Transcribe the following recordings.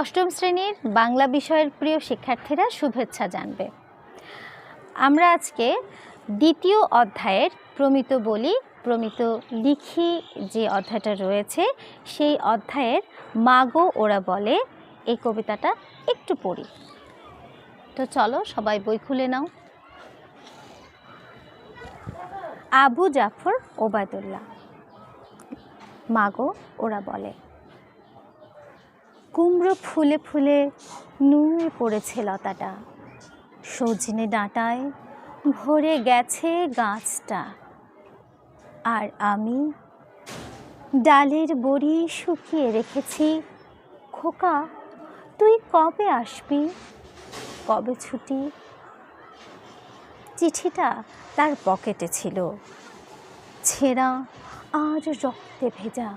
অষ্টম শ্রেণির বাংলা বিষয়ের প্রিয় শিক্ষার্থীরা শুভেচ্ছা জানবে। আমরা আজকে দ্বিতীয় অধ্যায়ের প্রমিত বলি, প্রমিত লিখি যে অধ্যায়টা রয়েছে, সেই অধ্যায়ের মাগো ওরা বলে, এই কবিতাটা একটু পড়ি। তো চলো সবাই বই খুলে নাও। আবু জাফর ওবায়দুল্লাহ, মাগো ওরা বলে কুমড়ো ফুলে ফুলে নুয়ে পড়েছে লতাটা। সজনে ডাঁটায় ভরে গেছে গাছটা। আর আমি ডালের বড়ি শুকিয়ে রেখেছি। খোকা, তুই কবে আসবি? কবে ছুটি? চিঠিটা তার পকেটে ছিল। ছেঁড়া আর রক্তে ভেজা।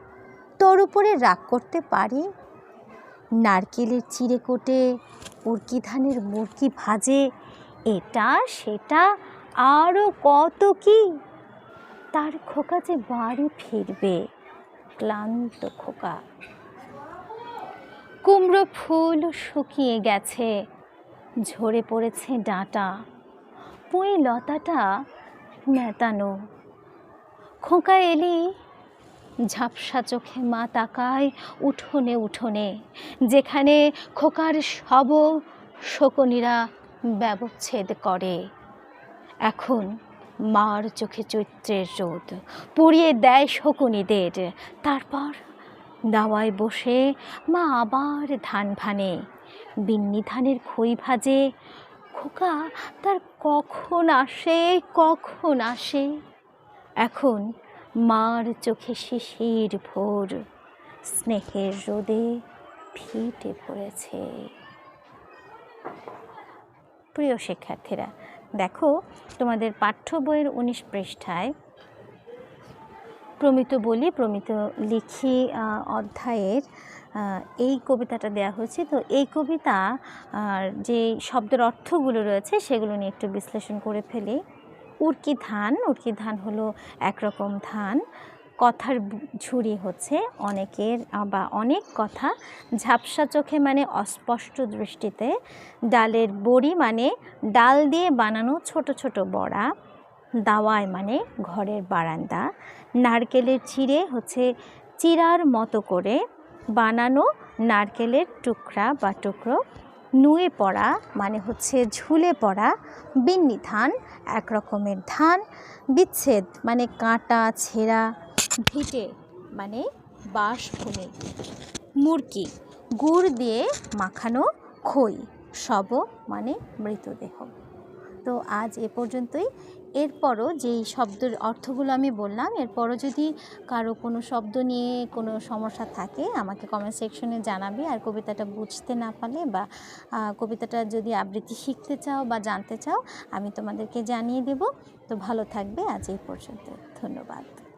তোর উপরে রাগ করতে পারি? নারকেলের চিড়ে কোটে, উড়কি ধানের মুরকি ভাজে, এটা, সেটা আরও কত কি? তার খোকা যে বাড়ি ফিরবে, ক্লান্ত খোকা। কুমড়ো ফুল শুকিয়ে গেছে, ঝরে পড়েছে ডাঁটা, পুঁই লতাটা নেতানো। খোকা এলি ঝাপসা চোখে মা তাকায় উঠোনে উঠোনে, যেখানে খোকার শব শকুনিরা ব্যবচ্ছেদ করে। এখন মার চোখে চৈত্রের রোদ পুড়িয়ে দেয় শকুনিদের। তারপর দাওয়ায় বসে মা আবার ধান ভানে। বিন্নি ধানের খই ভাজে। খোকা, তার কখন আসে কখন আসে? এখন মার চোখে শিশির ভোর, স্নেহের রোদে ফিটে পড়েছে প্রিয় শিক্ষার্থীরা, দেখো তোমাদের পাঠ্য বইয়ের উনিশ পৃষ্ঠায় প্রমিত বলি, প্রমিত লিখি অধ্যায়ের এই কবিতাটা দেওয়া হয়েছে। তো এই কবিতা যে শব্দের অর্থগুলো রয়েছে সেগুলো নিয়ে একটু বিশ্লেষণ করে ফেলি। উড়কি ধান উড়কি ধান হলো একরকম ধান। কথার ঝুড়ি হচ্ছে অনেকের, বা অনেক কথা ঝাপসা চোখে মানে অস্পষ্ট দৃষ্টিতে। ডালের বড়ি মানে ডাল দিয়ে বানানো ছোট ছোট বড়া। দাওয়ায় মানে ঘরের বারান্দা। নারকেলের চিড়ে হচ্ছে চিরার মতো করে বানানো নারকেলের টুকরা বা টুকরো। নুয়ে পড়া মানে হচ্ছে ঝুলে পড়া, বিন্নি ধান, এক রকমের ধান, বিচ্ছেদ মানে কাঁটা, ছেঁড়া, ভিটে মানে বাঁশভূমি মুরকি, গুড় দিয়ে মাখানো খই, শব মানে মৃতদেহ। তো আজ এ পর্যন্তই। এরপরও যেই শব্দের অর্থগুলো আমি বললাম, এরপরও যদি কারও কোনো শব্দ নিয়ে কোনো সমস্যা থাকে, আমাকে কমেন্ট সেকশনে জানাবে। আর কবিতাটা বুঝতে না পারলে বা কবিতাটা যদি আবৃত্তি শিখতে চাও বা জানতে চাও, আমি তোমাদেরকে জানিয়ে দেব। তো ভালো থাকবে আজ এই পর্যন্ত। ধন্যবাদ।